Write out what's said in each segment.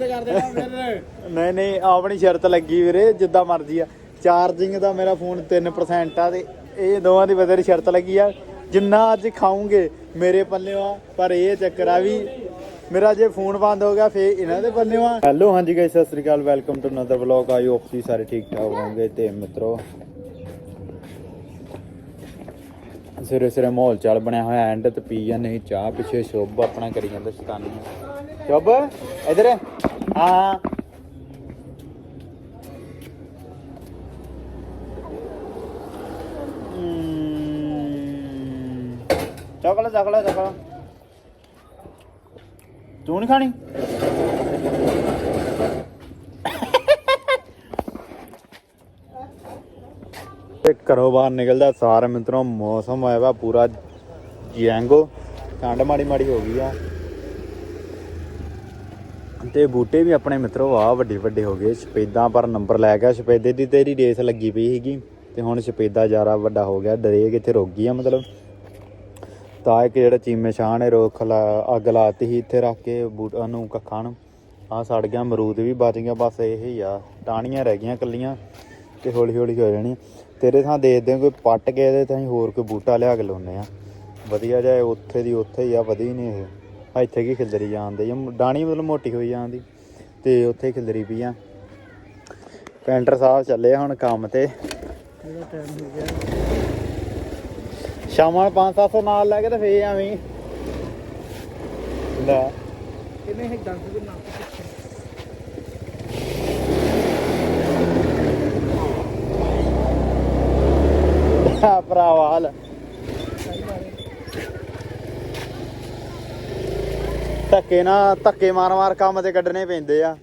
ਕਰ ਦੇਣਾ ਫਿਰ? ਨਹੀਂ ਨਹੀਂ ਆਪਣੀ ਸ਼ਰਤ ਲੱਗੀ ਵੀਰੇ ਜਿੱਦਾਂ ਮਰਜ਼ੀ ਆ। ਚਾਰਜਿੰਗ ਦਾ ਮੇਰਾ ਫੋਨ 3% ਆ ਤੇ ਇਹ ਦੋਵਾਂ ਦੀ ਬਦਰੀ ਸ਼ਰਤ ਲੱਗੀ ਆ। ਜਿੰਨਾ ਅੱਜ ਖਾਉਂਗੇ ਮੇਰੇ ਪੱਲਿਓ ਆ ਪਰ ਇਹ ਚੱਕਰ ਆ ਵੀ ਮੇਰਾ ਜੇ ਫੋਨ ਬੰਦ ਹੋ ਗਿਆ ਫੇ ਇਹਨਾਂ ਦੇ ਪੱਲਿਓ ਆ। ਹੈਲੋ ਹਾਂਜੀ ਗਾਇਸ ਸਤਿ ਸ੍ਰੀ ਅਕਾਲ welcome to another vlog I hope ਤੁਸੀਂ ਸਾਰੇ ਠੀਕ ਠਾਕ ਹੋਵੋਗੇ ਤੇ ਮਿੱਤਰੋ। ਸਿਰੇ ਸਿਰੇ ਮਾਹੌਲ ਚਾਲ ਬਣਿਆ ਹੋਇਆ ਐਂਡ ਤੇ ਪੀ ਜਾਂਦੇ ਸੀ ਚਾਹ ਪਿੱਛੇ ਸ਼ੁਭ ਆਪਣਾ ਕਰੀ ਜਾਂਦਾ ਸ਼ੈਤਾਨੀ। ਸ਼ੁਭ ਇਧਰ। ਹਾਂ। ਚਕਲਾ ਚਕਲਾ ਚਕਲਾ ਤੂੰ ਨਹੀਂ ਖਾਣੀ? ਤੇ ਘਰੋਂ ਬਾਹਰ ਨਿਕਲਦਾ, ਸਾਰ ਮਿੱਤਰੋਂ, ਮੌਸਮ ਆਇਆ ਵਾ ਪੂਰਾ ਜੈਂਗੋ। ਠੰਡ ਮਾੜੀ ਮਾੜੀ ਹੋ ਗਈ ਆ। ਤੇ ਬੂਟੇ ਵੀ ਆਪਣੇ ਮਿੱਤਰੋ ਆ ਵੱਡੇ ਵੱਡੇ ਹੋ ਗਏ। ਸਪੇਦਾਂ ਪਰ ਨੰਬਰ ਲੈ ਗਿਆ। ਸਪੇਦੇ ਦੀ ਤੇਰੀ ਰੇਸ ਲੱਗੀ ਪਈ ਸੀਗੀ ਤੇ ਹੁਣ ਸਪੇਦਾ ਜ਼ਿਆਦਾ ਵੱਡਾ ਹੋ ਗਿਆ। ਡਰੇ ਇੱਥੇ ਰੁਕ ਗਈ ਆ ਮਤਲਬ। ਤਾਂ ਇੱਕ ਜਿਹੜਾ ਚੀਮੇ ਸ਼ਾਹ ਨੇ ਰੋਕ ਲਾ ਅੱਗ ਲਾਤੀ ਸੀ ਇੱਥੇ ਰੱਖ ਕੇ ਬੂਟਾਂ ਨੂੰ, ਕੱਖਾਂ ਨੂੰ। ਆ ਸੜ ਗਿਆ, ਅਮਰੂਦ ਵੀ ਬਚ ਗਿਆ। ਬਸ ਇਹ ਹੀ ਆ। ਟਾਹਣੀਆਂ ਰਹਿ ਗਈਆਂ ਕੱਲੀਆਂ ਤੇ ਹੌਲੀ ਹੌਲੀ ਹੋ ਜਾਣੀ ਤੇਰੇ ਥਾਂ ਦੇਖਦੇ ਹਾਂ ਕੋਈ ਪੱਟ ਕੇ ਇਹਦੇ ਥਾਂ ਹੋਰ ਕੋਈ ਬੂਟਾ ਲਿਆ ਕੇ ਲਾਉਨੇ ਆ। ਵਧੀਆ ਜਾਏ ਉੱਥੇ ਦੀ ਉੱਥੇ ਹੀ ਆ, ਵਧੀ ਨਹੀਂ ਇਹ। ਇੱਥੇ ਕੀ ਖਿਲਰੀ ਜਾਂਦੀ ਡਾਣੀ ਮਤਲਬ ਮੋਟੀ ਹੋਈ ਜਾਂਦੀ ਤੇ ਉੱਥੇ ਖਿਲਰੀ ਪਈ ਆ। ਪੈਂਟਰ ਸਾਹਿਬ ਚੱਲੇ ਹੁਣ ਕੰਮ ਤੇ। ਸ਼ਾਮਾਂ ਨੂੰ 5-700 ਨਾਲ ਲੈ ਕੇ ਤੇ ਫੇਰ ਹੀ। ਲੈ। ਕਿੰਨੇ ਹੈ ਦੰਦ ਦੇ ਆ ਭਰਾਵਾ ਹਾਲ। ਧੱਕੇ ਨਾ, ਧੱਕੇ ਮਾਰ ਮਾਰ ਕੰਮ ਤੇ ਕੱਢਣੇ ਪੈਂਦੇ ਆ।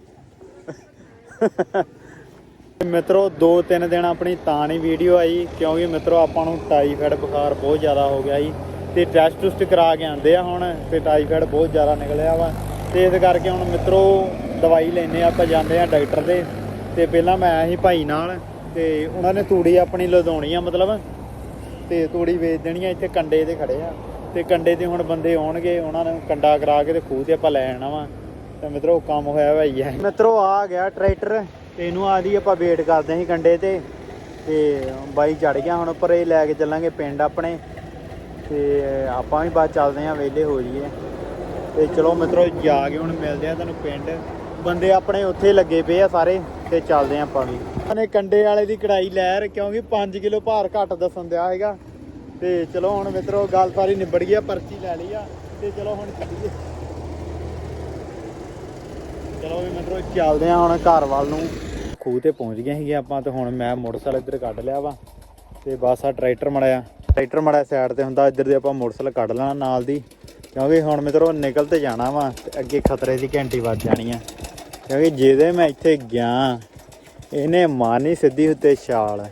ਮਿੱਤਰੋ, ਦੋ ਤਿੰਨ ਦਿਨ ਆਪਣੀ ਤਾਂ ਨਹੀਂ ਵੀਡੀਓ ਆਈ, ਕਿਉਂਕਿ ਮਿੱਤਰੋ, ਆਪਾਂ ਨੂੰ ਟਾਈਫਾਇਡ ਬੁਖਾਰ ਬਹੁਤ ਜ਼ਿਆਦਾ ਹੋ ਗਿਆ ਜੀ ਤੇ ਟੈਸਟ ਟੁਸਟ ਕਰਾ ਕੇ ਆਂਦੇ ਆ ਹੁਣ, ਤੇ ਟਾਈਫਾਇਡ ਬਹੁਤ ਜ਼ਿਆਦਾ ਨਿਕਲਿਆ ਵਾ। ਤੇ ਇਸ ਕਰਕੇ ਹੁਣ ਮਿੱਤਰੋ, ਦਵਾਈ ਲੈਨੇ ਆਪਾਂ ਜਾਂਦੇ ਆ ਡਾਕਟਰ ਦੇ। ਤੇ ਪਹਿਲਾਂ ਮੈਂ ਆਇਆ ਸੀ ਭਾਈ ਨਾਲ, ਤੇ ਉਹਨਾਂ ਨੇ ਤੂੜੀ ਆਪਣੀ ਲਦਾਉਣੀ ਆ, ਮਤਲਬ। ਤੇ ਤੂੜੀ ਵੇਚ ਦੇਣੀ ਆ, ਇੱਥੇ ਕੰਡੇ ਤੇ ਖੜੇ ਆ। ਤੇ ਕੰਡੇ ਤੇ ਹੁਣ ਬੰਦੇ ਆਉਣਗੇ, ਉਹਨਾਂ ਨੂੰ ਕੰਡਾ ਕਰਾ ਕੇ ਤੇ ਖੂਹ ਤੇ ਆਪਾਂ ਲੈ ਆਣਾ ਵਾ। ਤੇ ਮਿੱਤਰੋ ਕੰਮ ਹੋਇਆ ਵਾ ਹੀ ਆ। ਮਿੱਤਰੋ, ਆ ਗਿਆ ਟਰੈਕਟਰ। ਤੇ ਇਹਨੂੰ ਆਦੀ ਆਪਾਂ ਵੇਟ ਕਰਦੇ ਸੀ ਕੰਡੇ ਤੇ। ਤੇ ਬਾਈ ਚੜ ਗਿਆ ਹੁਣ ਉੱਪਰ, ਇਹ ਲੈ ਕੇ ਚੱਲਾਂਗੇ ਪਿੰਡ ਆਪਣੇ। ਤੇ ਆਪਾਂ ਵੀ ਬਾਅਦ ਚੱਲਦੇ ਆਂ ਵਿਹਲੇ ਹੋ ਜਾਈਏ। ਤੇ ਚਲੋ ਮਿੱਤਰੋ, ਜਾ ਕੇ ਹੁਣ ਮਿਲਦੇ ਆ ਤੁਹਾਨੂੰ ਪਿੰਡ। ਬੰਦੇ ਆਪਣੇ ਉੱਥੇ ਲੱਗੇ ਪਏ ਆ ਸਾਰੇ, ਤੇ ਚੱਲਦੇ ਆਂ ਆਪਾਂ ਵੀ। ਉਹਨੇ ਕੰਡੇ ਵਾਲੇ ਦੀ ਕੜਾਈ ਲੈਰ ਕਿਉਂਕਿ 5 ਕਿਲੋ ਭਾਰ ਘੱਟ ਦੱਸਣ ਦਿਆ ਹੈਗਾ। ਤੇ ਚਲੋ ਹੁਣ ਮਿੱਤਰੋ ਗੱਲ ਸਾਰੀ ਨਿਬੜ ਗਈ ਆ, ਪਰਚੀ ਲੈ ਲਈ ਆ, ਤੇ ਚਲੋ ਹੁਣ ਚੱਲੀਏ। ਚਲੋ ਵੀ ਮਿੱਤਰੋ ਚੱਲਦੇ ਆ ਹੁਣ ਘਰ ਵੱਲ ਨੂੰ। ਖੂਹ ਤੇ ਪਹੁੰਚ ਗਏ ਸੀਗੇ ਆਪਾਂ ਤੇ ਹੁਣ ਮੈਂ ਮੋਟਰਸਾਈਕਲ ਇੱਧਰ ਕੱਢ ਲਿਆ ਵਾ, ਤੇ ਬਸ ਆ ਟਰੈਕਟਰ ਮੜਿਆ। ਟਰੈਕਟਰ ਮੜਿਆ ਸਾਈਡ ਤੇ ਹੁੰਦਾ, ਇੱਧਰ ਦੇ ਆਪਾਂ ਮੋਟਰਸਾਈਕਲ ਕੱਢ ਲੈਣਾ ਨਾਲ ਦੀ, ਕਿਉਂਕਿ ਹੁਣ ਮਿੱਤਰੋ ਨਿਕਲ ਤੇ ਜਾਣਾ ਵਾ, ਤੇ ਅੱਗੇ ਖਤਰੇ ਦੀ ਘੰਟੀ ਵੱਜ ਜਾਣੀ ਆ। ਕਿਉਂਕਿ ਜਿਹਦੇ ਮੈਂ ਇੱਥੇ ਗਿਆ, ਇਹਨੇ ਮਾਨੀ ਸਿੱਧੀ ਉੱਤੇ ਛਾਲ।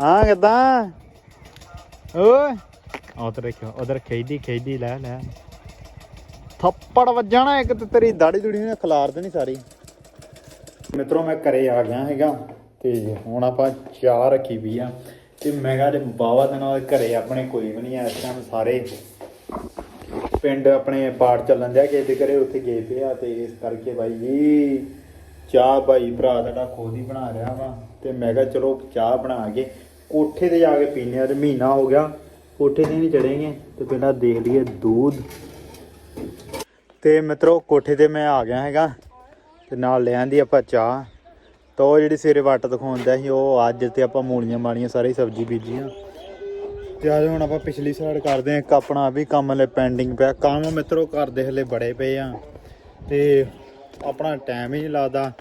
ਹਾਂ, ਕਿਦਾਂ? ਓਏ। ਉਧਰ ਦੇਖੋ ਉਧਰ ਖੇਦੀ ਖੇਦੀ ਲੈ ਲੈ। ਥੱਪੜ ਵੱਜਣਾ ਇੱਕ ਤੇ ਤੇਰੀ ਦਾੜੀ ਦੂੜੀ ਨੇ ਖਿਲਾਰ ਦੇਣੀ ਸਾਰੀ। ਮਿੱਤਰੋ ਮੈਂ ਘਰੇ ਆ ਗਿਆ ਹੈਗਾ ਤੇ ਹੁਣ ਆਪਾਂ ਚਾਹ ਰੱਖੀ ਵੀ ਆ ਤੇ ਮੈਂ ਕਿਹਾ ਜੇ ਬਾਵਾ ਦਿਨਾਂ ਬਾਅਦ ਘਰੇ ਆਪਣੇ ਕੋਈ ਵੀ ਨਹੀਂ ਆ ਇਸ ਟਾਈਮ ਸਾਰੇ। ਪਿੰਡ ਆਪਣੇ ਪਾਠ ਚੱਲਣ ਦਿਆ ਕਿਸੇ ਦੇ ਘਰੇ ਉੱਥੇ ਗਏ ਪਏ ਆ ਤੇ ਇਸ ਕਰਕੇ ਬਾਈ ਜੀ ਚਾਹ ਬਾਈ ਭਰਾ ਸਾਡਾ ਖੁਦ ਹੀ ਬਣਾ ਰਿਹਾ ਵਾ ਤੇ ਮੈਂ ਕਿਹਾ ਚਲੋ ਚਾਹ ਬਣਾ ਕੇ ਕੋਠੇ ਤੇ ਜਾ ਕੇ ਪੀਨੇ ਆ ਤੇ ਮਹੀਨਾ ਹੋ ਗਿਆ, ਕੋਠੇ ਤੇ ਨਹੀਂ ਚੜੇਗੇ ਤੇ ਪਹਿਲਾਂ ਦੇਖ ਲਈਏ ਦੂਧ। ਤੇ ਮਿੱਤਰੋ, ਕੋਠੇ ਤੇ ਮੈਂ ਆ ਗਿਆ ਹੈਗਾ, ਤੇ ਨਾਲ ਲੈ ਆਂਦੀ ਆਪਾਂ ਚਾਹ। ਤਾਂ ਉਹ ਜਿਹੜੀ ਸਵੇਰੇ ਵੱਟ ਦਿਖਾਉਂਦਾ ਸੀ, ਉਹ ਅੱਜ ਤੇ ਆਪਾਂ ਮੂਲੀਆਂ ਮਾਲੀਆਂ ਸਾਰੀ ਸਬਜ਼ੀ ਬੀਜੀਆਂ। ਤੇ ਅੱਜ ਹੁਣ ਆਪਾਂ ਪਿਛਲੀ ਸਾਈਡ ਕਰਦੇ ਹਾਂ ਇੱਕ ਆਪਣਾ ਵੀ ਕੰਮ ਲੈ ਪੈਂਡਿੰਗ ਪਿਆ। ਕੰਮ ਮਿੱਤਰੋ ਕਰਦੇ ਹਲੇ ਬੜੇ ਪਏ ਆ। ਤੇ ਆਪਣਾ ਟਾਈਮ ਹੀ ਨਹੀਂ ਲੱਗਦਾ।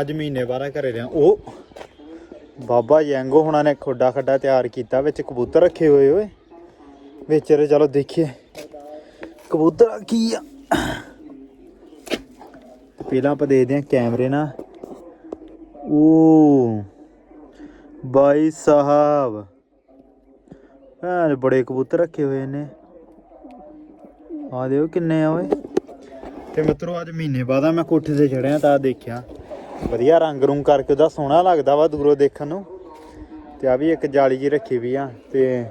ਅੱਜ ਮਹੀਨੇ ਬਾਅਦ ਘਰੇ ਰਿਆਂ ਉਹ ਬਾਬਾ ਯੈਂਗੋ ਹੁਣਾਂ ਨੇ ਖੋਡਾ ਖੱਡਾ ਤਿਆਰ ਕੀਤਾ, ਵਿੱਚ ਕਬੂਤਰ ਰੱਖੇ ਹੋਏ ਓਏ। ਵਿੱਚ ਰੇ ਚਲੋ ਦੇਖੀਏ। ਕਬੂਤਰ ਕੀ ਆ? ਪਹਿਲਾਂ ਆਪਾਂ ਦੇਖਦੇ ਹਾਂ ਕੈਮਰੇ ਨਾਲ। ਓ ਬਾਈ ਸਾਹਿਬ। ਹਾਂ ਬੜੇ ਕਬੂਤਰ ਰੱਖੇ ਹੋਏ ਨੇ। ਆ ਦਿਓ ਕਿੰਨੇ ਆ ਓਏ। ਤੇ ਮਿੱਤਰੋ, ਅੱਜ ਮਹੀਨੇ ਬਾਅਦ ਮੈਂ ਕੋਠੇ ਤੇ ਚੜਿਆ ਤਾਂ ਦੇਖਿਆ। ਵਧੀਆ ਰੰਗ ਰੂੰਗ ਕਰਕੇ ਉਹਦਾ ਸੋਹਣਾ ਲੱਗਦਾ ਵਾ ਦੂਰੋਂ ਦੇਖਣ ਨੂੰ। ਤੇ ਆ ਵੀ ਇੱਕ ਜਾਲੀ ਜੀ ਰੱਖੀ ਵੀ ਆ ਤੇ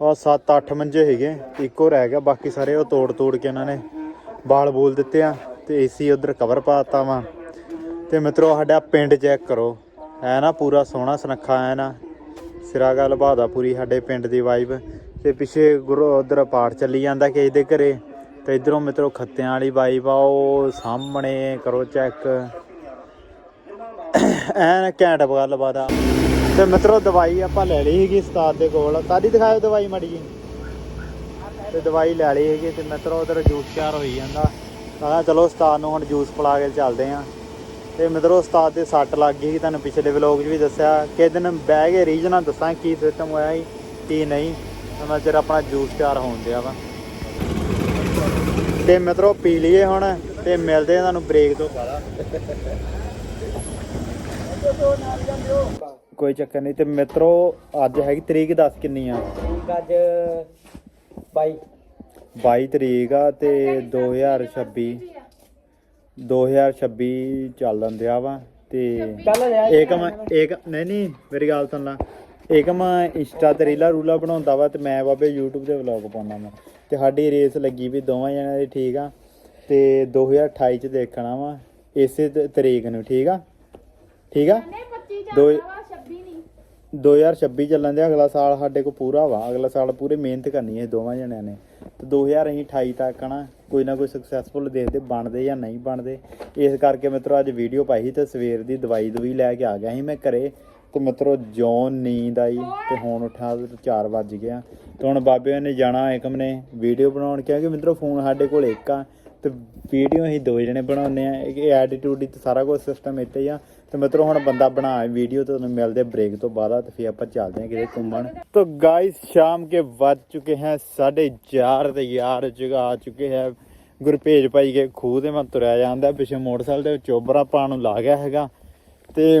ਉਹ 7-8 ਮੰਜੇ ਹੈਗੇ ਇੱਕੋ ਰਹਿ ਗਿਆ, ਬਾਕੀ ਸਾਰੇ ਉਹ ਤੋੜ ਤੋੜ ਕੇ ਇਹਨਾਂ ਨੇ ਬਾਲ ਬੋਲ ਦਿੱਤੇ ਆ ਤੇ ਏਸੀ ਉਧਰ ਕਵਰ ਪਾਤਾ ਵਾ। ਤੇ ਮਿੱਤਰੋ, ਸਾਡਾ ਪਿੰਡ ਚੈੱਕ ਕਰੋ। ਹੈ ਨਾ ਪੂਰਾ ਸੋਹਣਾ ਸੁਨੱਖਾ ਹੈ ਨਾ ਸਿਰਾ ਗੱਲ ਬਾਦਾ ਪੂਰੀ ਸਾਡੇ ਪਿੰਡ ਦੀ ਵਾਈਬ ਤੇ ਪਿੱਛੇ ਗੁਰੂ ਉਧਰ ਪਾਠ ਚੱਲੀ ਜਾਂਦਾ ਕਿਸੇ ਦੇ ਘਰੇ। ਤੇ ਇਧਰੋਂ ਮਿੱਤਰੋ ਖੱਤਿਆਂ ਵਾਲੀ ਵਾਈਬ ਆ, ਉਹ ਸਾਹਮਣੇ ਕਰੋ ਚੈੱਕ ਐਨ ਘੈਂਟ ਗੱਲ ਬਾਦਾ ਤੇ ਮਿੱਤਰੋ, ਦਵਾਈ ਆਪਾਂ ਲੈ ਲਈ ਸੀਗੀ ਉਸਤਾਦ ਦੇ ਕੋਲ। ਸਾਡੀ ਦਿਖਾਇਓ ਦਵਾਈ ਮੜੀ ਜੀ। ਤੇ ਦਵਾਈ ਲੈ ਲਈ ਹੈਗੀ ਤੇ ਮਿੱਤਰੋ, ਉਧਰ ਜੂਸ ਤਿਆਰ ਹੋਈ ਜਾਂਦਾ। ਕਹਿੰਦਾ ਚਲੋ ਉਸਤਾਦ ਨੂੰ ਹੁਣ ਜੂਸ ਪਿਲਾ ਕੇ ਚੱਲਦੇ ਆਂ। ਤੇ ਮਿੱਤਰੋ, ਉਸਤਾਦ ਦੇ ਸੱਟ ਲੱਗ ਗਈ ਸੀ, ਤੁਹਾਨੂੰ ਪਿਛਲੇ ਵਲੌਗ 'ਚ ਵੀ ਦੱਸਿਆ। ਕਿ ਦਿਨ ਬਹਿ ਕੇ ਰੀਜਨਾਂ ਦੱਸਾਂ ਕੀ ਸਿਸਟਮ ਹੋਇਆ ਸੀ, ਕੀ ਨਹੀਂ। ਉਹਨਾਂ ਚਿਰ ਆਪਣਾ ਜੂਸ ਤਿਆਰ ਹੋਣ ਦਿਆ ਵਾ। ਤੇ ਮਿੱਤਰੋ, ਪੀ ਲਈਏ ਹੁਣ ਤੇ ਮਿਲਦੇ ਆ ਤੁਹਾਨੂੰ ਬ੍ਰੇਕ ਤੋਂ। ਬਾਅਦ ਕੋਈ ਚੱਕਰ ਨਹੀਂ ਤੇ ਮਿੱਤਰੋ ਅੱਜ ਹੈਗੀ ਤਰੀਕ ਦੱਸ ਕਿੰਨੀ ਆ? ਅੱਜ ਬਾਈ। 22 ਤਰੀਕ ਆ ਤੇ 2026 2026 ਚੱਲਣ ਦਿਆ ਵਾ ਤੇ ਏਕਮ ਏਕ ਨਹੀਂ ਨਹੀਂ ਮੇਰੀ ਗੱਲ ਸੁਣ ਲਾ। ਏਕਮ ਇੰਸਟਾ ਤੇ ਰੀਲਾ ਰੂਲਾ ਬਣਾਉਂਦਾ ਵਾ ਤੇ ਮੈਂ ਬਾਬੇ YouTube ਤੇ ਵਲੌਗ ਪਾਉਂਦਾ ਵਾ। ਤੇ ਸਾਡੀ ਰੇਸ ਲੱਗੀ ਵੀ ਦੋਵਾਂ ਜਣਿਆਂ ਦੀ ਠੀਕ ਆ। ਤੇ 2028 ਚ ਦੇਖਣਾ ਵਾ। ਇਸੇ ਤਰੀਕ ਨੂੰ ਠੀਕ ਆ? ਠੀਕ ਆ? ਨਹੀਂ 25 ਦੋ- ਚੱਲਦਾ ਵਾ 26 ਨਹੀਂ 2026 ਚੱਲਣ ਦੇ ਅਗਲਾ ਸਾਲ ਸਾਡੇ ਕੋਲ ਪੂਰਾ ਵਾ। ਅਗਲਾ ਸਾਲ ਪੂਰੇ ਮਿਹਨਤ ਕਰਨੀ ਹੈ ਦੋਵਾਂ ਜਣਿਆਂ ਨੇ। ਤੇ 2028 ਤੱਕ ਨਾ ਕੋਈ ਨਾ ਕੋਈ ਸਕਸੈਸਫੁਲ ਦੇਖਦੇ ਬਣਦੇ ਜਾਂ ਨਹੀਂ ਬਣਦੇ। ਇਸ ਕਰਕੇ ਮਿੱਤਰੋ ਅੱਜ ਵੀਡੀਓ ਪਾਈ ਸੀ ਤੇ ਸਵੇਰ ਦੀ ਦਵਾਈ ਦਵਾਈ ਲੈ ਕੇ ਆ ਗਿਆ ਸੀ ਮੈਂ ਘਰੇ। ਤੇ ਮਿੱਤਰੋ ਜੋਨ ਨੀਂਦ ਆਈ ਤੇ ਹੁਣ ਉੱਠਾ ਤੇ 4 ਵੱਜ ਗਿਆ ਤੇ ਹੁਣ ਬਾਬੇ ਨੇ ਜਾਣਾ ਏਕਮ ਨੇ ਵੀਡੀਓ ਬਣਾਉਣ ਕਿਉਂਕਿ ਮਿੱਤਰੋ ਫੋਨ ਸਾਡੇ ਕੋਲ ਇੱਕ ਆ। ਤੇ ਵੀਡੀਓ ਅਸੀਂ ਦੋ ਜਣੇ ਬਣਾਉਂਦੇ ਆ। ਇਹ ਐਟੀਟਿਊਡ ਤੇ ਸਾਰਾ ਕੁਝ ਸਿਸਟਮ ਇੱਥੇ ਹੀ ਆ। ਤੇ ਮਿੱਤਰੋ, ਹੁਣ ਬੰਦਾ ਬਣਾ ਵੀਡੀਓ ਤੋਂ ਤੁਹਾਨੂੰ ਮਿਲਦੇ ਬ੍ਰੇਕ ਤੋਂ ਬਾਅਦ ਤੇ ਫੇਰ ਆਪਾਂ ਚੱਲਦੇ ਹਾਂ ਕਿਤੇ ਘੁੰਮਣ। ਤੋਂ ਗਾਇਸ ਸ਼ਾਮ ਕੇ ਵੱਜ ਚੁਕੇ ਹੈ 4:30 ਤੇ ਯਾਰ ਜਗਾ ਆ ਚੁਕੇ ਹੈ। ਗੁਰਪੇਜ ਭਾਈ ਕੇ ਖੂਹ ਤੇ ਮੈਂ ਤੁਰਿਆ ਜਾਂਦਾ ਪਿਛੇ ਮੋਟਰਸਾਈਕਲ ਤੇ ਚੋਬਰਾ ਪਾਣ ਨੂੰ ਲਾ ਗਿਆ ਹੈਗਾ। ਤੇ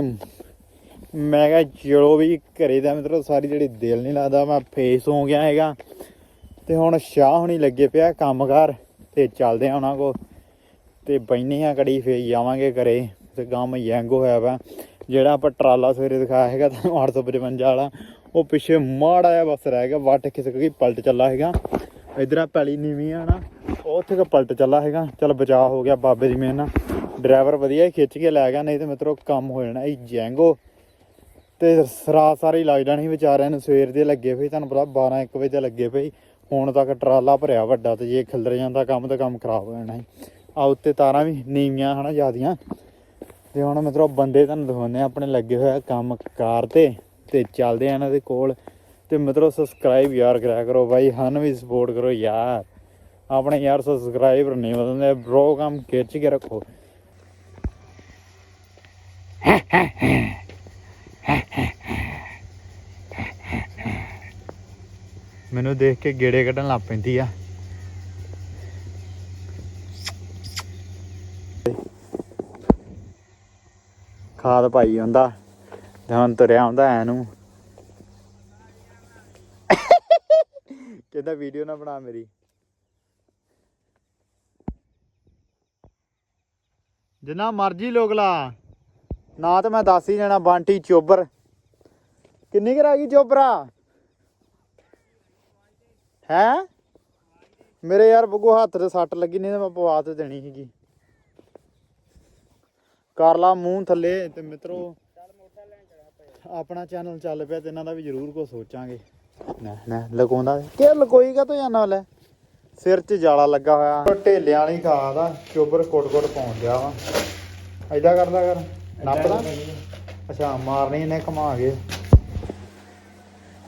ਮੈਂ ਕਿਹਾ, ਚਲੋ ਵੀ ਘਰੇ ਦਾ ਮਿੱਤਰੋ, ਸਾਰੀ ਜਿਹੜੀ ਦਿਲ ਨਹੀਂ ਲੱਗਦਾ, ਮੈਂ ਫੇਸ ਹੋ ਗਿਆ ਹੈਗਾ। ਤੇ ਹੁਣ ਸ਼ਾਹ ਹੁਣੀ ਲੱਗੇ ਪਿਆ ਕੰਮਕਾਰ ਤੇ ਚੱਲਦੇ ਆ ਉਹਨਾਂ ਕੋ ਤੇ ਬੈਨੇ ਆ ਕੜੀ ਫੇਰ ਜਾਵਾਂਗੇ ਘਰੇ। ਤੇ ਗਮ ਯੈਂਗ ਹੋਇਆ ਵਾ। ਜਿਹੜਾ ਆਪਾਂ ਟਰਾਲਾ ਸਵੇਰੇ ਦਿਖਾਇਆ ਹੈਗਾ, ਤੁਹਾਨੂੰ 855 ਵਾਲਾ, ਉਹ ਪਿੱਛੇ ਮਾੜਾ ਜਿਹਾ ਬਸ ਰਹਿ ਗਿਆ, ਵੱਟ ਖਿਸਕ ਗਈ ਪਲਟ ਚੱਲਾ ਹੈਗਾ। ਇਧਰ ਆ ਪੈਲੀ ਨੀਵੀਂ ਆ ਨਾ, ਉਹ ਉੱਥੇ ਕੋ ਪਲਟ ਚੱਲਾ ਹੈਗਾ। ਚਲ ਬਚਾਅ ਹੋ ਗਿਆ ਬਾਬੇ ਦੀ ਮਿਹਰ ਨਾਲ। ਡਰਾਈਵਰ ਵਧੀਆ ਹੀ ਖਿੱਚ ਕੇ ਲੈ ਗਿਆ, ਨਹੀਂ ਤੇ ਮਿੱਤਰੋ ਕੰਮ ਹੋ ਜਾਣਾ। ਇਹ ਜੈਂਗੋ। ਤੇ ਰਾਤ ਸਾਰੀ ਲੱਗ ਜਾਣੀ ਸੀ ਵਿਚਾਰਿਆਂ ਨੂੰ, ਸਵੇਰ ਦੇ ਲੱਗੇ ਪਏ ਤੁਹਾਨੂੰ ਪਤਾ 12 1 ਵਜੇ ਤੇ ਲੱਗੇ ਪਏ ਹੁਣ ਤੱਕ ਟਰਾਲਾ ਭਰਿਆ ਵੱਡਾ ਤੇ ਜੇ ਖਿਲਰ ਜਾਂਦਾ, ਕੰਮ ਤਾਂ ਕੰਮ ਖਰਾਬ ਹੋ ਜਾਣਾ ਸੀ। ਆ ਉੱਤੇ ਤਾਰਾਂ ਵੀ ਨੀਵੀਆਂ ਹਨਾ ਜਿਆਦੀਆਂ। ਤੇ ਹੁਣ ਮਤਲਬ ਬੰਦੇ ਤੁਹਾਨੂੰ ਦਿਖਾਉਂਦੇ ਆ ਆਪਣੇ ਲੱਗੇ ਹੋਇਆ ਕੰਮ ਕਾਰ ਤੇ ਤੇ ਚੱਲਦੇ ਆ ਇਹਨਾਂ ਦੇ ਕੋਲ। ਤੇ ਮਤਲਬ ਸਬਸਕ੍ਰਾਈਬ ਯਾਰ ਕਰਿਆ ਕਰੋ ਬਾਈ ਹਨ ਵੀ ਸਪੋਰਟ ਕਰੋ ਯਾਰ। ਆਪਣੇ ਯਾਰ ਸਬਸਕ੍ਰਾਈਬਰ ਨਹੀਂ ਵਧਦੇ ਬ్రో ਕੰਮ ਖਿੱਚ ਕੇ ਰੱਖੋ। ਮੈਨੂੰ ਦੇਖ ਕੇ ਗੇੜੇ ਕੱਢਣ ਲੱਗ ਪੈਂਦੀ ਆ। ਖਾਦ ਪਾਈ ਹੁੰਦਾ ਤੇ ਹੁਣ ਤੁਰਿਆ ਆਉਂਦਾ ਐ ਨੂੰ। ਕਹਿੰਦਾ ਵੀਡੀਓ ਨਾ ਬਣਾ ਮੇਰੀ। ਜਿੰਨਾ ਮਰਜ਼ੀ ਲੋਕ ਲਾ। ਨਾ ਤਾਂ ਮੈਂ ਦੱਸ ਹੀ ਜਾਣਾ ਬਾਂਟੀ ਚੋਬਰ। ਕਿੰਨੀ ਕੁ ਰਹਿ ਗਈ ਚੋਬਰਾ? ਹੈ? ਮੇਰੇ ਯਾਰ ਬਗੂ ਹੱਥ ਤੇ ਸੱਟ ਲੱਗੀ, ਨਹੀਂ ਤਾਂ ਮੈਂ ਪਵਾ ਤੇ ਦੇਣੀ ਸੀਗੀ। ਕਰ ਲਾ ਮੂੰਹ ਥੱਲੇ ਤੇ ਮਿੱਤਰੋ ਆਪਣਾ ਚੈਨਲ ਚੱਲ ਪਿਆ ਤੇ ਇਹਨਾਂ ਦਾ ਵੀ ਜ਼ਰੂਰ ਕੋ ਸੋਚਾਂਗੇ। ਨਾ ਨਾ ਲਗਾਉਂਦਾ ਕਿ ਲਕੋਈਗਾ ਤਾਂ ਜਾਨਾ ਲੈ ਸਿਰ 'ਚ ਜਾਲਾ ਲੱਗਾ ਹੋਇਆ। ਢੇਲਿਆਂ ਵਾਲੀ ਖਾਦ ਆ ਚੋਬਰ ਕੋਟ-ਕੋਟ ਪਾਉਣ ਦਿਆ ਵਾ। ਐਦਾਂ ਕਰਦਾ ਕਰ। ਨੱਪਦਾ? ਅੱਛਾ ਮਾਰਨੀ ਇਹਨੇ ਘਮਾ ਕੇ।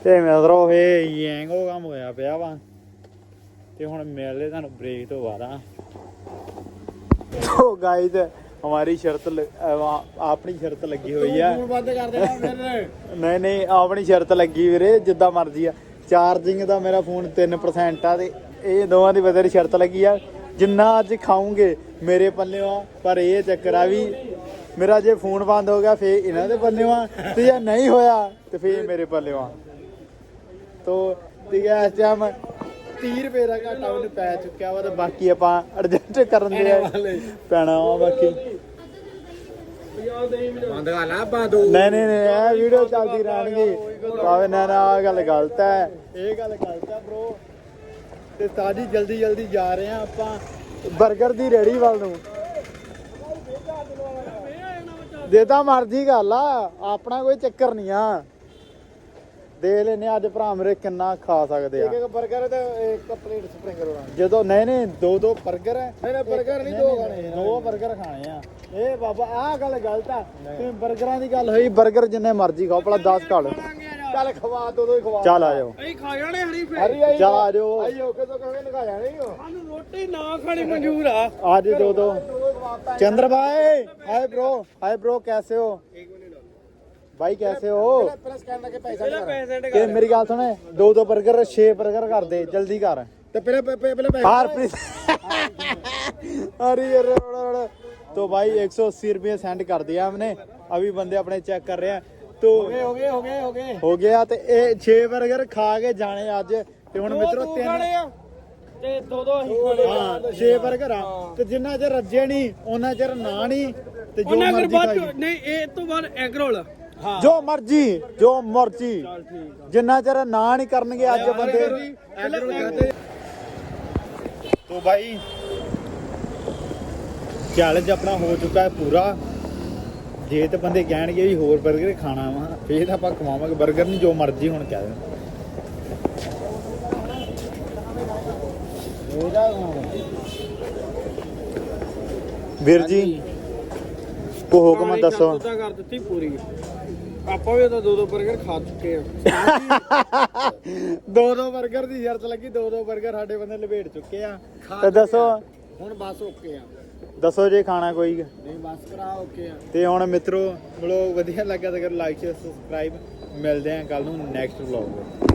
ਤੇ ਮਿਲਦਰੋ ਇਹ ਯੈਂਗੋ ਕੰਮ ਹੋਇਆ ਪਿਆ ਵਾ। ਤੇ ਹੁਣ ਮਿਲਦੇ ਤੁਹਾਨੂੰ ਬ੍ਰੇਕ ਤੋਂ ਬਾਅਦ। ਆ ਤੋ ਗਾਈਜ਼ हमारी शर्त ल- अ, वहाँ- ਆਪਣੀ ਸ਼ਰਤ ਲੱਗੀ ਹੋਈ ਆ ਫੋਨ ਬੰਦ ਕਰ ਦੇਣਾ ਫਿਰ ਨਹੀਂ ਨਹੀਂ ਆਪਣੀ ਸ਼ਰਤ ਲੱਗੀ ਵੀਰੇ ਜਿੱਦਾਂ ਮਰਜ਼ੀ ਆ ਚਾਰਜਿੰਗ ਦਾ ਮੇਰਾ ਫੋਨ 3% ਆ ਤੇ ਇਹ ਦੋਵਾਂ ਦੀ ਬਦਲ ਸ਼ਰਤ ਲੱਗੀ ਆ ਜਿੰਨਾ ਅੱਜ ਖਾਉਂਗੇ ਮੇਰੇ ਪੱਲਿਓ ਆ ਪਰ ਇਹ ਚੱਕਰ ਆ ਵੀ ਮੇਰਾ ਜੇ ਫੋਨ ਬੰਦ ਹੋ ਗਿਆ ਫੇਰ ਇਹਨਾਂ ਦੇ ਪੱਲਿਓ ਆ ਤੇ ਜੇ ਨਹੀਂ ਹੋਇਆ ਤੇ ਫੇਰ ਮੇਰੇ ਪੱਲਿਓ ਆ ਤੋ ਠੀਕ ਹੈ ਇਸ ਟਾਈਮ ਬਾਕੀ ਆਪਾਂ ਐਡਜਸਟ ਕਰਨ ਦੇ ਆ। ਪੈਣਾ ਵਾ ਬਾਕੀ। ਨਹੀਂ ਨਹੀਂ ਇਹ ਵੀਡੀਓ ਚੱਲਦੀ ਰਹਿਣਗੀ। ਭਾਵੇਂ ਨਾ ਨਾ ਆ ਗੱਲ ਗਲਤ ਹੈ। ਇਹ ਗੱਲ ਗਲਤ ਹੈ ਬ్రో ਤੇ ਸਾਡੀ ਜਲਦੀ ਜਲਦੀ ਜਾ ਰਹੇ ਆ ਆਪਾਂ। 버ਗਰ ਦੀ ਰੇੜੀ ਵੱਲ ਨੂੰ। ਦੇਦਾ ਮਰਜ਼ੀ ਗੱਲ ਆ ਆਪਣਾ ਕੋਈ ਚੱਕਰ ਨਹੀਂ ਆ। ਦੇ ਲੈਨੇ ਅੱਜ ਭਰਾ ਮੇਰੇ ਕਿੰਨਾ ਖਾ ਸਕਦੇ ਆ। ਇੱਕ ਇੱਕ 버ਗਰ ਤੇ ਇੱਕ ਪਲੇਟ ਸਪਰਿੰਗ ਰੋਲ ਜਦੋਂ ਨਹੀਂ ਨਹੀਂ ਦੋ ਦੋ 버ਗਰ ਹੈ ਨਹੀਂ ਨਹੀਂ 버ਗਰ ਨਹੀਂ ਦੋ ਖਾਣੇ ਦੋ 버ਗਰ ਖਾਣੇ ਆ। ਇਹ ਬਾਬਾ ਆਹ ਗੱਲ ਗਲਤ ਆ। ਤੁਸੀਂ 버ਗਰਾਂ ਦੀ ਗੱਲ ਹੋਈ 버ਗਰ ਜਿੰਨੇ ਮਰਜ਼ੀ ਖਾਓ ਭਲਾ 10 ਖਾ ਚੱਲ ਖਵਾ ਦੋ ਦੋ ਹੀ ਖਵਾ। ਚੱਲ ਆਇਓ ਅਸੀਂ ਖਾ ਜਾਣੇ ਹਰੀ ਫੇਰ। ਜਾ ਰਿਓ ਆਈ ਓਕੇ ਕਹਿੰਦੇ ਨਿਕਾ ਜਾਣੇ ਹੀ ਸਾਨੂੰ ਰੋਟੀ ਨਾ ਖਾਣੀ ਮਨਜ਼ੂਰ ਆ। ਅੱਜ ਦੋ ਦੋ। ਚੰਦਰ ਭਾਈ ਹਾਏ ਬ੍ਰੋ ਹਾਏ ਬ్రో ਕੈਸੇ ਹੋ? ਭਾਈ ਕੈਸੇ ਹੋ? ਮੇਰੀ ਗੱਲ ਸੁਣ ਦੋ ਦੋ 버ਗਰ ਛੇ 버ਗਰ ਕਰ ਦੇ ਜਲਦੀ ਕਰ ਤੇ ਪਹਿਲਾਂ ਪਹਿਲਾਂ ਬਾਹਰ ਪਲੀਜ਼ ਅਰੇ ਯਾਰ ਰੋੜ ਰੋੜ तो 180 रुपये सेंड कर दिया हमने अभी बंदे अपने चेक कर रहे हैं तो हो गए हो गए हो गए हो गया तो ये 6 बर्गर खा के ਅੱਜ। ਤੇ ਹੁਣ ਮਿੱਤਰੋ ਤਿੰਨ ਤੇ ਦੋ ਦੋ ਹੀ ਖਾਣੇ ਹਾਂ 6 ਬਰਗਰ ਆ। ਤੇ ਜਿੰਨਾ ਚਿਰ ਰੱਜੇ ਨਹੀਂ ਉਹਨਾਂ ਚਿਰ ਨਾ ਨਹੀਂ। ਤੇ ਜੋ ਮਰਜ਼ੀ ਖਾਈ ਨਹੀਂ ਇਹ ਤੋਂ ਬਾਅਦ ਐਗ ਜੋ ਮਰਜ਼ੀ ਜੋ ਮਰਜ਼ੀ। ਜਿੰਨਾ ਚਿਰ ਨਾ ਨਹੀਂ ਕਰਨਗੇ ਅੱਜ ਬੰਦੇ। ਤੋ ਭਾਈ ਚੈਲੰਜ ਆਪਣਾ ਹੋ ਚੁੱਕਾ ਹੈ ਪੂਰਾ। ਜੇ ਤੇ ਬੰਦੇ ਕਹਿਣਗੇ ਵੀ ਹੋਰ 버ਗਰ ਖਾਣਾ ਵਾ ਫੇਰ ਆਪਾਂ ਖਵਾਵਾਂਗੇ। 버ਗਰ ਨੂੰ ਜੋ ਮਰਜ਼ੀ ਹੁਣ ਕਹਿ ਦੇ ਵੀਰ ਜੀ ਕੋ ਹੁਕਮ ਦੱਸੋ। ਤਾਂ ਕਰ ਦਿੱਤੀ ਪੂਰੀ। ਆਪਾਂ ਵੀ ਤਾਂ ਦੋ ਦੋ 버ਗਰ ਖਾ ਚੁੱਕੇ ਆ। ਦੋ ਦੋ 버ਗਰ ਦੀ ਸ਼ਰਤ ਲੱਗੀ ਦੋ ਦੋ 버ਗਰ ਸਾਡੇ ਬੰਦੇ ਲਪੇਟ ਚੁੱਕੇ ਆ। ਤੇ ਦੱਸੋ। ਹੁਣ ਬਸ ਓਕੇ ਆ। ਦੱਸੋ ਜੇ ਖਾਣਾ ਕੋਈ। ਨਹੀਂ ਬਸ ਕਰਾ ਓਕੇ ਆ। ਤੇ ਹੁਣ ਮਿੱਤਰੋ ਮਿਲੋ ਵਧੀਆ ਲੱਗਾ ਤਾਂ ਕਰ ਲਾਈਕ ਸਬਸਕ੍ਰਾਈਬ ਮਿਲਦੇ ਆ ਕੱਲ ਨੂੰ ਨੈਕਸਟ ਵਲੌਗ